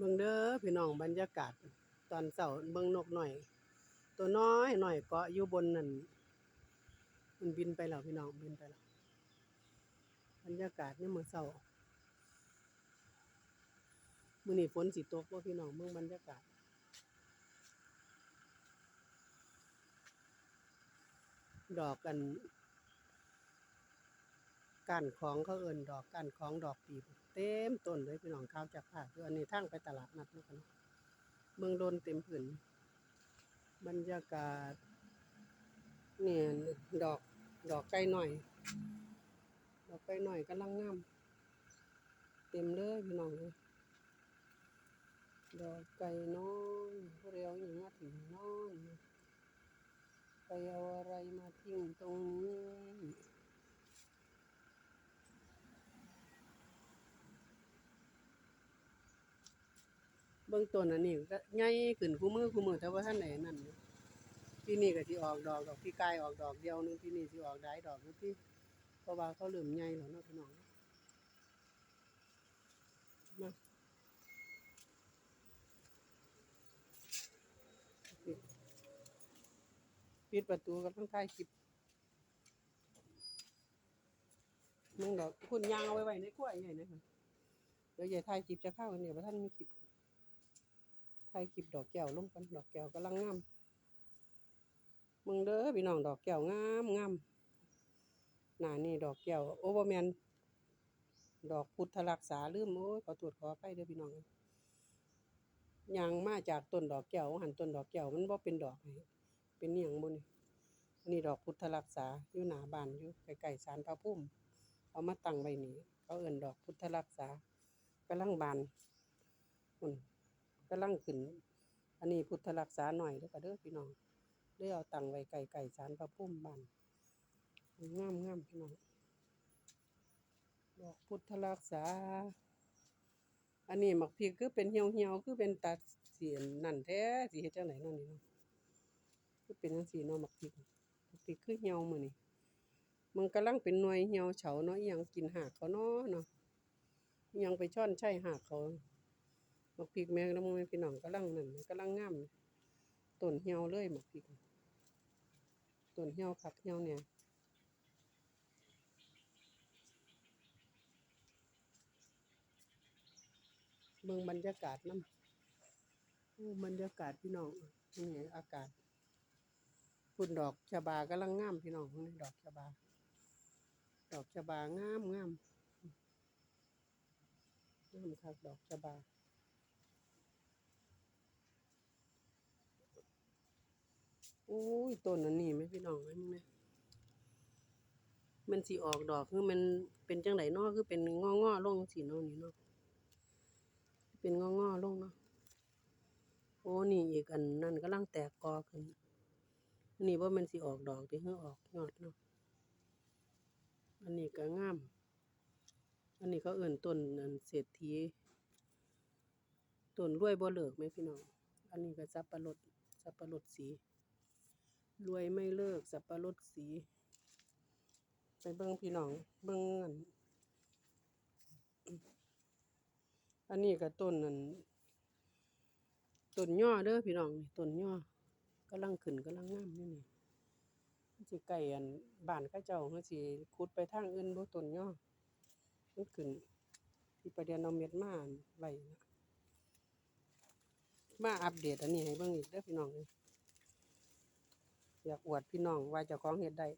เบิ่งเด้อพี่น้องบรรยากาศ ตอนเช้าเบิ่งนกหน่อย ตัวน้อยหน่อยเกาะอยู่บนนั่นมันบินไปแล้วพี่น้องบินไปแล้วบรรยากาศเนี่ยามมื้อเช้ามื้อนี้ฝนสิตกบ่พี่น้องเบิ่งบรรยากาศดอกกันก้านของเขาเอินดอกก้านของดอกปีบ เต็มต้นเลยพี่น้องข้าวจากภาคืออันนี้ทางไปตลาดนัดแล้วกันเมืองโดนเต็มผืนบรรยากาศเนี่ยดอกดอกไก่หน่อย ดอกไก่หน่อยกำลังงามเต็มเลยพี่น้องเลยดอกไก่น้อยพวกเราอย่างมาถึงน้อนไปเอาอะไรมาทิ้งตรงนี้ บื้องต้นอันนี้ก็ใหญ่ขึ้นคู่มือคู่มือแต่ว่าท่านไหนนั่นอยู่ปีนี้ก็สิออกดอกดอกพี่กายออกดอกเดียวนึงปีนี้สิออกได้ดอกหนึงที่เพราะว่าเขาเริ่มใหญ่แล้วเนาะพี่น้องมาปิดประตูกับทั้งท้ายคลิปมึงดอกคุณยางเอาไว้ไว้ในกล้วยใหญ่นะคะเดี๋ยวใหญ่ท้ายคลิปจะเข้ากันเดี๋ยวท่านมีคลิป ถ่ายคลิปดอกแก้วลงกันดอกแก้วกำลังงามมึงเด้อพี่น้องดอกแก้วงามงามหน้านี่ดอกแก้วโอเวอร์แมนดอกพุทธรักษาลืมโอ้ยขอตรวจขอไปเด้อพี่น้องยางมาจากต้นดอกแก้วหันต้นดอกแก้วมันบ่เป็นดอกให้เป็นอหยังบ่นี่อันนี้ดอกพุทธรักษาอยู่หนาบานอยู่ใกล้ๆศาลพระภูมิเอามาตั้งไว้นี่เขาเอิ้นดอกพุทธรักษากำลังบานพุ่น กำลังขึ้น อันนี้พุทธรักษาหน่อยเด้อค่ะเด้อพี่น้องเด้อเอาตังไว้ไก่ไก่สารพระพุ่มบ้านงามงามพี่น้องดอกพุทธรักษา อันนี้หมักพริกคือเป็นเหี่ยวเหี่ยวคือเป็นตาเสียนนั่นแท้สิเฮ็ดจังไดเนาะนี่เนาะคือเป็นจังซี่เนาะหมักพริกหมักพริกคือเหี่ยวมื้อนี้มันกำลังเป็นหน่วยเหี่ยวเฉาเนาะอีหยังกินหากเขาเนาะเนาะยังไปช่อนใช่หากเขา มักพริกแม่แล้วมึงพี่น้องกำลังนั่นกำลังงามต้นเหี่ยวเลยหมักพริกต้นเหี่ยวผักเหี่ยวเนี่ยเมืองบรรยากาศน้ำโอ้บรรยากาศพี่น้องนี่อากาศพุ่นดอกชะบากำลังงามพี่น้องนี่ดอกชะบา ดอกชะบางามงามงามคักดอกชะบา อ้ยต้นอันนี้ไหมพี่น้องเอ้มึงเนี่ยมันสิออกดอกคือมันเป็นจังไดเนาะคือเป็นงองอลงสิเนาะนี่เนาะเป็นงองอลงเนาะโอ้นี่อีกอันนั่นกำลังแตกกอขึ้นอันนี้ว่ามันสิออกดอกที่เฮือออกยอดเนาะอันนี้ก็งาม อันนี้เขาเอิ่นต้นอันเศรษฐีต้นรวยบ่เลิกไหมพี่น้อง อันนี้ก็สับปะรดสับปะรดสี รวยไม่เลิก สับปะรดสี ไปเบิ่งพี่น้อง เบิ่งอันอันนี้ก็ต้นนั่นต้นย่อเด้อพี่น้องนี่ต้นย่อกำลังขึ้นกำลังงามนี่นี่สิใกล้อันบ้านเขาเจ้าเขาสิขุดไปทางอื่นบ่ต้นย่อมันขึ้นที่ประเดี๋ยวเอาเม็ดมาไว้นะมาอัปเดตอันนี้ให้เบิ่งอีกเด้อพี่น้องเอ้ย อยากอวดพี่น้องว่าเจ้าของเฮ็ดได้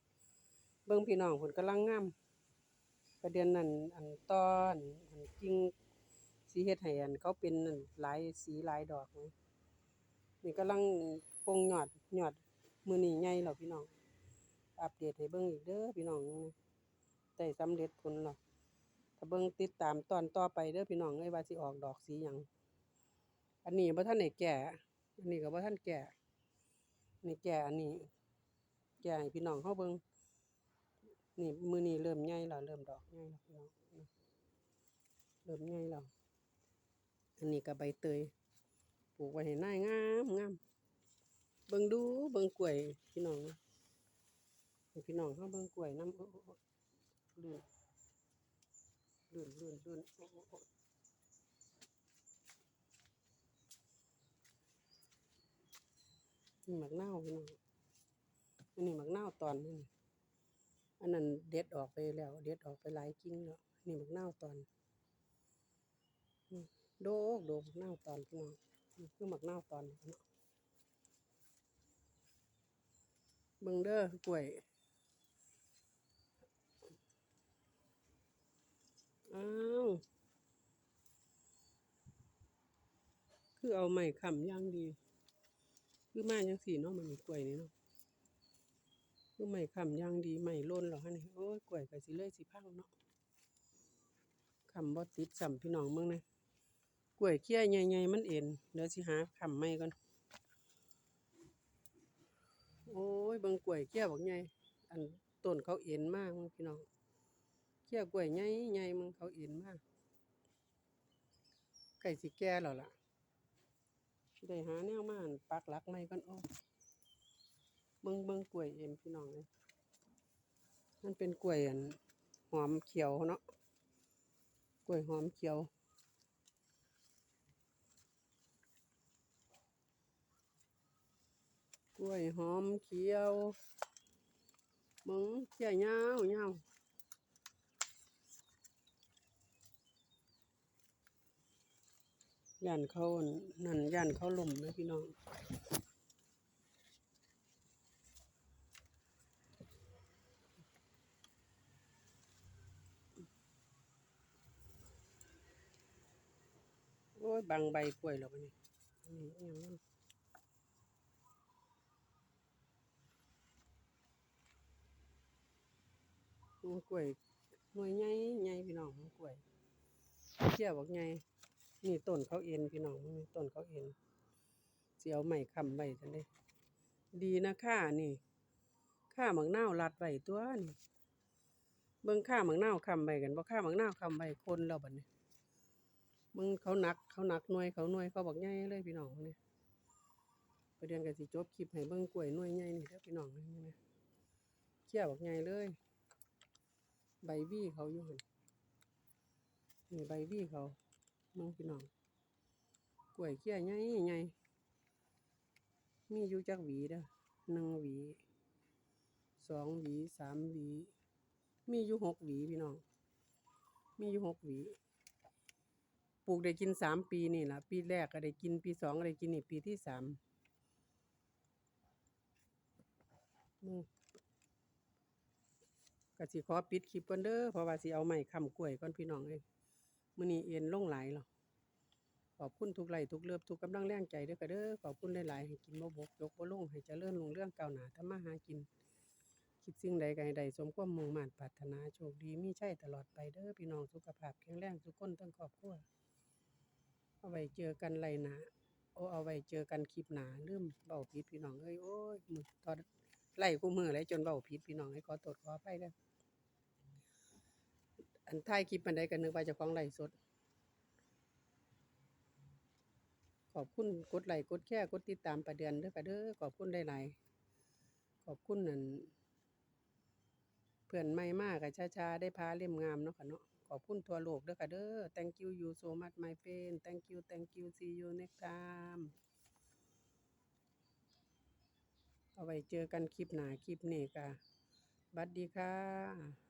เบิ่งพี่น้องเพิ่นกำลังงามประเด็นนั้นอันตอนอันจริงสิเฮ็ดให้อันเขาเป็นนั่นหลายสีหลายดอกนะนี่กำลังปงยอดยอดมื้อนี้ใหญ่แล้วพี่น้อง อัปเดตให้เบิ่งอีกเด้อพี่น้องได้สำเร็จผลแล้วถ้าเบิ่งติดตามตอนต่อไปเด้อพี่น้องเอ้ยว่าสิออกดอกสีหยังอันนี้บ่ทันได้แก่อันนี้ก็บ่ทันแก่นี่แก่อันนี้ แก่ให้พี่น้องเขาเบิ่งนี่มือนี้เริ่มใหญ่แล้วเริ่มดอกใหญ่แล้วพี่น้องเริ่มใหญ่แล้วอันนี้ก็ใบเตยปลูกไว้ให้น้างามงามเบิ่งดูเบิ่งกล้วยพี่น้องพี่น้องเขาเบิ่งกล้วยน้ำลื่นลื่นลื่นลื่นหมักเน่าพี่น้อง อันนี้หมักเน่าวตอนนี่อันนั้นเด็ดออกไปแล้ว เด็ดออกไปหลายกิ่งแล้วนี่หมักเน่าวตอนโดกโดกหมักเน่าวตอนพี่น้องคือหมักเน่าวตอนเนาะเบิ่งเด้อกล้วยอ้าวคือเอาไม้ค้ำย่างดี คือมาจังสี่เนาะมันมีกล้วยนี่เนาะ คือไม้ค้ำย่างดีไม้ล้นหรอฮะนี่โอ้ยกล้วยก็สิเลยสิพังเนาะคำบ่ติดซ้ำพี่น้องเบิ่งนะกล้วยเกี้ยใหญ่ๆมันเอ็นเดี๋ยวสิหาคำใหม่ก่อนโอ้ยบิ่งกล้วยเกี้ยบักใหญ่อันต้นเขาเอ็นมากมึงพี่น้องเกี้ยกล้วยใหญ่ๆมึงเขาเอ็นมากใกล้สิแก่แล้วล่ะได้หาแนวมันปักหลักใหม่ก่อนโอ้ เบิ่งเบิ่งกล้วยเอ็มพี่น้องเลยมันเป็นกล้วยอันหอมเขียวเนาะกล้วยหอมเขียว กล้วยหอมเขียวเบิ่งเขี้ยยาวยาย่านเขานนั่นย่านเขาล่มนะพี่น้อง โอ้ยบังใบกล้วยแล้วนี้อันนี้อิหยังมันกล้วยหน่วยใหญ่ใหญ่พี่น้องกล้วยเชี่ยบอกใหญ่นี่ต้นเขาเอ็นพี่น้องนี่ต้นเขาเอ็นเสิเอาไม้ค้ำไว้จังได๋ดีนะค่านี่ค่าหมักนารัดไว้ตัวนี่เบิ่งค่าหมักนาคำไว้กันบ่ค่าหมักนาคำไว้คนแล้วบัดนี้ มึงเขาหนักเขาหนักหน่วยเขาหน่วยเขาบอกใหญ่เลยพี่น้องเนี่ประเด็นก็สิจบคลิปให้เบิ่งกล้วยหน่วยใหญ่นี่เด้อพี่น้องนี่นะเขี้ยบอกใหญ่เลย ใบบี้เขาอยู่หันนี่ใบบี้เขามึงพี่น้องกล้วยเขี้ยใหญ่ใหญ่มีอยู่จักหวีเด้อหนึ่งหวีสองหวีสามหวี มีอยู่หกหวีพี่น้อง มีอยู่หกหวี ปลูกได้กินสามปีนี่ล่ะ ปีแรกก็ได้กินปีสองก็ได้กินนี่ปีที่สามก็สิขอปิดคลิปก่อนเด้อเพราะว่าสิเอาไม้ค้ำกล้วยก่อนพี่น้องเอ้ยมื้อนี้เอ็นลงหลายแล้วขอบคุณทุกไลค์ทุกเลิฟทุกกำลังแรงใจเด้อก็เด้อขอบคุณหลายๆให้กินบ่บกยกบ่ลงให้เจริญรุ่งเรื่องก้าวหน้าทำมาหากิน คิดสิ่งใดก็ใดสมความมุ่งมั่นปรารถนาโชคดีมีชัยตลอดไปเด้อพี่น้องสุขภาพแข็งแรงทุกคนทั้งครอบครัว เอาไว้เจอกันไรหนาโอ้เอาไว้เจอกันคลิปหนาลืมเบาผิดพี่น้องเอ้ยโอ้ยมือตอนไล่กูมือไรจนเบาผิดพี่น้องให้ขอตรวจขอไปเด้ออันท้ายคลิปมันได้กันนึกว่าจะของไล่สด ขอบคุณกดไลค์กดแชร์กดติดตามประเดือนเด้อค่ะเด้อขอบคุณหลายขอบคุณนั่นเพื่อนใหม่มากกับช้าๆได้พาเล่มงามเนาะค่ะเนาะ ขอบคุณทั่วโลกด้วยค่ะเด้อ thank you you so much my friend thank you thank you see you next time เอาไว้เจอกันคลิปหน้าคลิปนี้ค่ะ บัดดีค่ะ